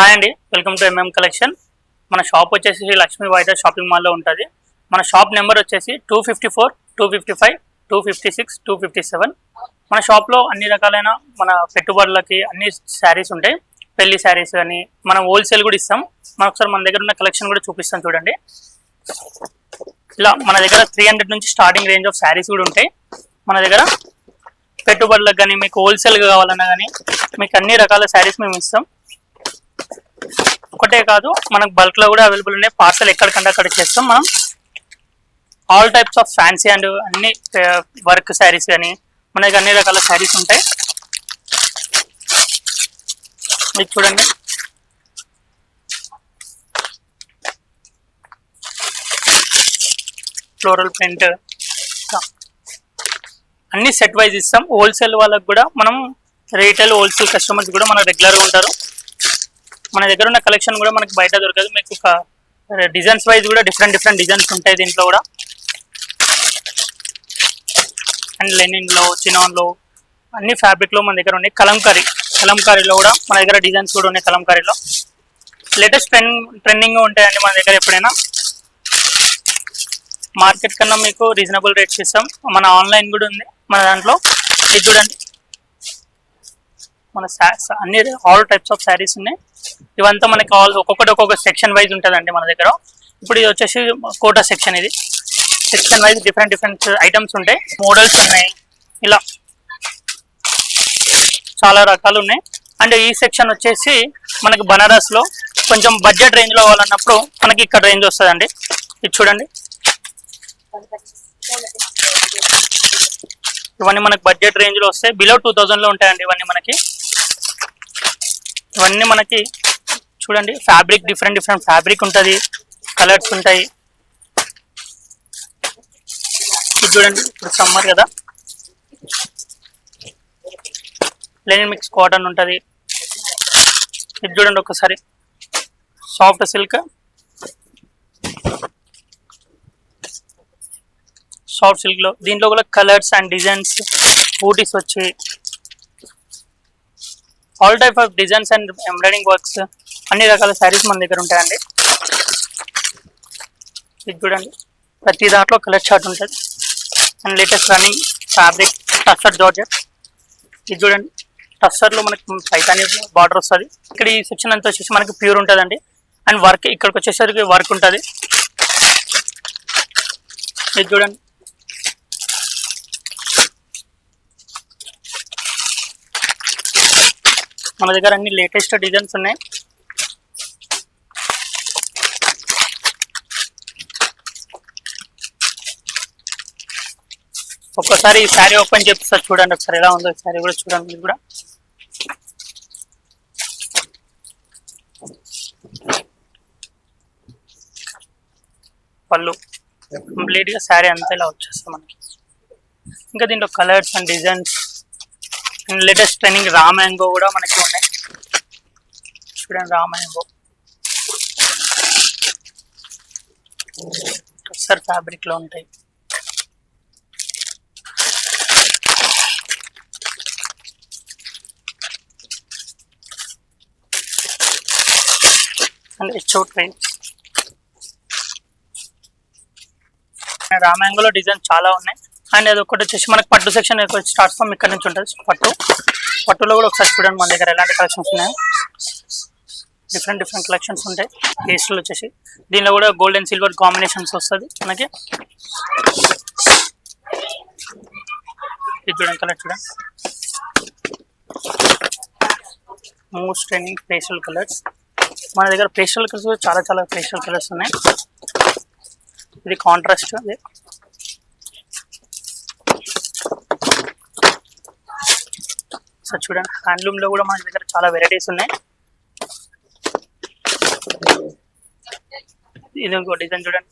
Hi అండి. Welcome to MM collection మన shop వచ్చేసి శ్రీ లక్ష్మీ వైద్య షాపింగ్ మాల్లో ఉంటుంది. మన షాప్ నెంబర్ వచ్చేసి two fifty four two fifty five two fifty six two fifty seven మన షాప్లో అన్ని రకాలైన మన పెట్టుబడులకి అన్ని శారీస్ ఉంటాయి. పెళ్ళి శారీస్ కానీ మనం హోల్సేల్ కూడా ఇస్తాం. మనం ఒకసారి మన దగ్గర ఉన్న కలెక్షన్ కూడా చూపిస్తాం చూడండి. ఇలా మన దగ్గర త్రీ హండ్రెడ్ నుంచి స్టార్టింగ్ రేంజ్ ఆఫ్ శారీస్ కూడా ఉంటాయి. మన దగ్గర పెట్టుబడులకు కానీ మీకు హోల్సేల్గా కావాలన్నా కానీ మీకు అన్ని రకాల శారీస్ మేము ఇస్తాం. ఒక్కటే కాదు మనకు బల్క్లో కూడా అవైలబుల్ ఉన్నాయి. పార్సల్ ఎక్కడికంటే అక్కడ చేస్తాం మనం. All types of fancy and అన్ని వర్క్ శారీస్ కానీ మనకి అన్ని రకాల శారీస్ ఉంటాయి. ఇది చూడండి. ఫ్లోరల్ ప్రింట్ అన్ని సెట్ వైజ్ ఇస్తాం. హోల్సేల్ వాళ్ళకి కూడా మనం రీటైల్ హోల్సేల్ కస్టమర్స్ కూడా మన రెగ్యులర్గా ఉంటారు. మన దగ్గర ఉన్న కలెక్షన్ కూడా మనకి బయట దొరకదు. మీకు ఒక డిజైన్స్ వైజ్ కూడా డిఫరెంట్ డిఫరెంట్ డిజైన్స్ ఉంటాయి దీంట్లో కూడా. అండ్ లెనిన్లో చినాన్లో అన్ని ఫ్యాబ్రిక్లో మన దగ్గర ఉన్నాయి. కలంకారీ కలంకారీలో కూడా మన దగ్గర డిజైన్స్ కూడా ఉన్నాయి కలంకారీలో. లేటెస్ట్ ట్రెండ్ ట్రెండింగ్ ఉంటాయండి మన దగ్గర ఎప్పుడైనా. మార్కెట్ కన్నా మీకు రీజనబుల్ రేట్స్ ఇస్తాం మన ఆన్లైన్ కూడా ఉంది మన దాంట్లో. ఇది చూడండి. మన శారీస్ అన్ని ఆల్ టైప్స్ ఆఫ్ శారీస్ ఉన్నాయి. ఇవంతా మనకి ఆల్ ఒక్కొక్కటి ఒక్కొక్క సెక్షన్ వైజ్ ఉంటుందండి మన దగ్గర. ఇప్పుడు ఇది వచ్చేసి కోటా సెక్షన్ ఇది. Section wise different different items ఉంటాయి. మోడల్స్ ఉన్నాయి. ఇలా. చాలా రకాలు ఉన్నాయి. అండ్ ఈ సెక్షన్ వచ్చేసి మనకి బనారస్లో కొంచెం బడ్జెట్ రేంజ్లో కావాలన్నప్పుడు మనకి ఇక్కడ రేంజ్ వస్తుందండి. ఇది చూడండి. ఇవన్నీ మనకి బడ్జెట్ రేంజ్లో వస్తాయి. బిలో టూ థౌజండ్లో ఉంటాయండి ఇవన్నీ మనకి. ఇవన్నీ మనకి చూడండి ఫ్యాబ్రిక్ డిఫరెంట్ డిఫరెంట్ ఫ్యాబ్రిక్ ఉంటుంది కలర్స్ ఉంటాయి. ఇది చూడండి ఇప్పుడు సమ్మర్ కదా. లెనిన్ మిక్స్ కాటన్ ఉంటుంది. ఇది చూడండి ఒకసారి. సాఫ్ట్ సిల్క్ సాఫ్ట్ సిల్క్లో దీంట్లో కూడా కలర్స్ అండ్ డిజైన్స్ బూటీస్ వచ్చి all type of designs and embroidering works అన్ని రకాల శారీస్ మన దగ్గర ఉంటాయండి. ఇది చూడండి. ప్రతి దాంట్లో కలర్ చార్ట్ ఉంటుంది. And latest running fabric tussar georgette ఇది చూడండి. టస్టర్లో మనకి పైతాని బార్డర్ వస్తుంది. ఇక్కడ ఈ సెక్షన్ అంతా వచ్చేసి మనకి ప్యూర్ ఉంటుందండి. అండ్ వర్క్ ఇక్కడికి వచ్చేసరికి వర్క్ ఉంటుంది. ఇది చూడండి. మన దగ్గర అన్ని లేటెస్ట్ డిజైన్స్ ఉన్నాయి. ఒక్కసారి ఈ శారీ ఓపెన్ చేపిస్తారు చూడండి ఒకసారి ఎలా ఉందో శారీ కూడా చూడండి మీరు కూడా. పళ్ళు. కంప్లీట్గా శారీ అంతా ఇలా వచ్చేస్తాం మనకి. ఇంకా దీంట్లో colours and designs latest training raw mango కూడా మనకి ఉన్నాయి. చూడండి రా మ్యాంగో టస్సర్ ఫ్యాబ్రిక్లో ఉంటాయి. అండ్ హెచ్ఓట్ ట్రైన్స్ రామాంగోలో డిజైన్ చాలా ఉన్నాయి. అండ్ అది ఒకటి వచ్చేసి మనకి పట్టు సెక్షన్ స్టార్ట్ ఫ్రమ్ ఇక్కడ నుంచి ఉంటుంది. పట్టు. పట్టులో కూడా ఒకసారి చూడండి మన దగ్గర ఎలాంటి కలెక్షన్స్ ఉన్నాయి. డిఫరెంట్ డిఫరెంట్ కలెక్షన్స్ ఉంటాయి. పేస్ట్లు వచ్చేసి. దీనిలో కూడా గోల్డ్ అండ్ సిల్వర్ కాంబినేషన్స్ వస్తుంది. మనకి. ఇది చూడండి కలర్ చూడండి. మోస్ట్ ట్రైనింగ్ పేస్టల్ కలర్స్ మన దగ్గర పేస్టల్ కలర్స్ చాలా చాలా పేస్టల్ కలర్స్ ఉన్నాయి. ఇది కాంట్రాస్ట్ సో చూడండి. హ్యాండ్లూమ్లో కూడా మన దగ్గర చాలా వెరైటీస్ ఉన్నాయి. ఇది ఇంకో డిజైన్ చూడండి.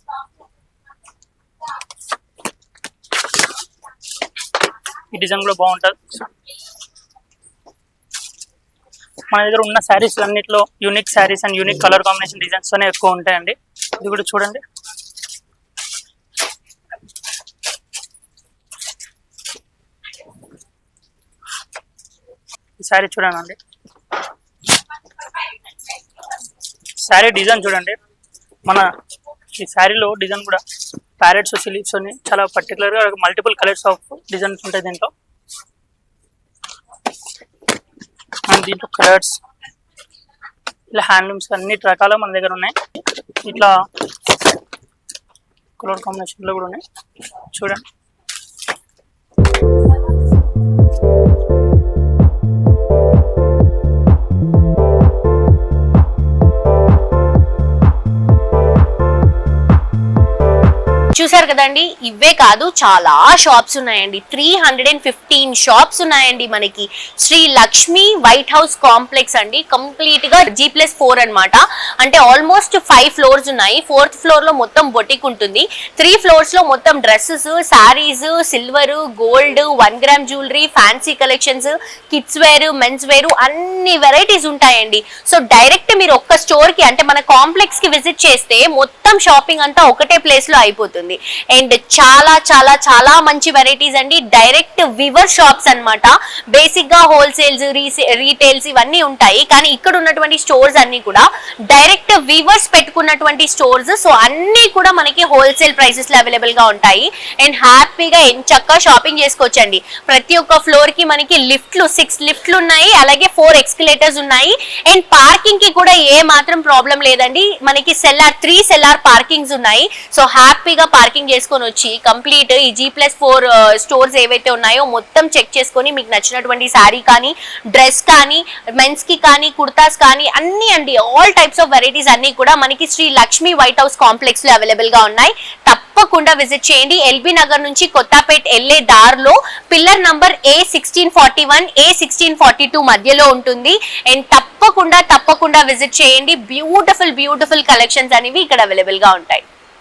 ఈ డిజైన్ కూడా బాగుంటుంది. మన దగ్గర ఉన్న శారీస్ అన్నింటిలో unique saris and unique colour combination designs అనే ఎక్కువ ఉంటాయండి. ఇది కూడా చూడండి. ఈ శారీ చూడండి. శారీ డిజైన్ చూడండి. మన ఈ శారీలో డిజైన్ కూడా ప్యారెట్స్ సిలీప్స్ అని చాలా పర్టికులర్గా మల్టిపుల్ కలర్స్ ఆఫ్ డిజైన్స్ ఉంటాయి దీంట్లో. అండ్ దీంట్లో కలర్స్ ఇలా హ్యాండ్లూమ్స్ అన్ని రకాల మన దగ్గర ఉన్నాయి. ఇట్లా కలర్ కాంబినేషన్లో కూడా ఉన్నాయి. చూడండి. కదండి? ఇవే కాదు చాలా షాప్స్ ఉన్నాయండి. Three hundred and fifteen shops ఉన్నాయండి మనకి. Sri Lakshmi white house complex అండి. కంప్లీట్గా జీ ప్లస్ ఫోర్ అనమాట అంటే ఆల్మోస్ట్ ఫైవ్ ఫ్లోర్స్ ఉన్నాయి. ఫోర్త్ ఫ్లోర్లో మొత్తం బొటిక్ ఉంటుంది. త్రీ ఫ్లోర్స్లో మొత్తం dresses saris silver gold one gram jewellery fancy collections kids wear men's wear అన్ని వెరైటీస్ ఉంటాయండి. సో డైరెక్ట్ మీరు ఒక్క స్టోర్కి అంటే మన కాంప్లెక్స్కి విజిట్ చేస్తే మొత్తం షాపింగ్ అంతా ఒకటే ప్లేస్లో అయిపోతుంది. అండ్ చాలా చాలా చాలా మంచి వెరైటీస్ అండి. డైరెక్ట్ వివర్ షాప్స్ అన్నమాట. బేసిక్గా హోల్సేల్స్ రీటైల్స్ ఇవన్నీ ఉంటాయి. కానీ ఇక్కడ ఉన్నటువంటి స్టోర్స్ అన్ని కూడా డైరెక్ట్ వివర్స్ పెట్టుకున్నటువంటి స్టోర్స్ సో అన్ని కూడా మనకి హోల్సేల్ ప్రైసెస్లో అవైలబుల్గా ఉంటాయి. అండ్ హ్యాపీగా ఎంచక్కా షాపింగ్ చేసుకోవచ్చండి. ప్రతి ఒక్క ఫ్లోర్కి మనకి లిఫ్ట్లు సిక్స్ లిఫ్ట్లు ఉన్నాయి. అలాగే ఫోర్ ఎక్స్కలేటర్స్ ఉన్నాయి. అండ్ పార్కింగ్కి కూడా ఏ మాత్రం ప్రాబ్లం లేదండి. మనకి సెల్లార్ త్రీ సెల్లార్ పార్కింగ్స్ ఉన్నాయి. సో హ్యాపీగా పార్కింగ్ చేసుకొని వచ్చి కంప్లీట్ ఈ జీ ప్లస్ ఫోర్ స్టోర్స్ ఏవైతే ఉన్నాయో మొత్తం చెక్ చేసుకొని మీకు నచ్చినటువంటి శారీ కానీ డ్రెస్ కానీ మెన్స్కి కానీ కుర్తాస్ కానీ అన్ని అండి. ఆల్ టైప్స్ ఆఫ్ వెరైటీస్ అన్ని కూడా మనకి శ్రీ లక్ష్మి వైట్ హౌస్ కాంప్లెక్స్లో అవైలబుల్గా ఉన్నాయి. తప్పకుండా విజిట్ చేయండి. ఎల్బీ నగర్ నుంచి కొత్తపేట్ వెళ్ళే దారిలో pillar number A sixteen forty one A sixteen forty two మధ్యలో ఉంటుంది. అండ్ తప్పకుండా తప్పకుండా విజిట్ చేయండి. బ్యూటిఫుల్ బ్యూటిఫుల్ కలెక్షన్స్ అనేవి ఇక్కడ అవైలబుల్గా ఉంటాయి.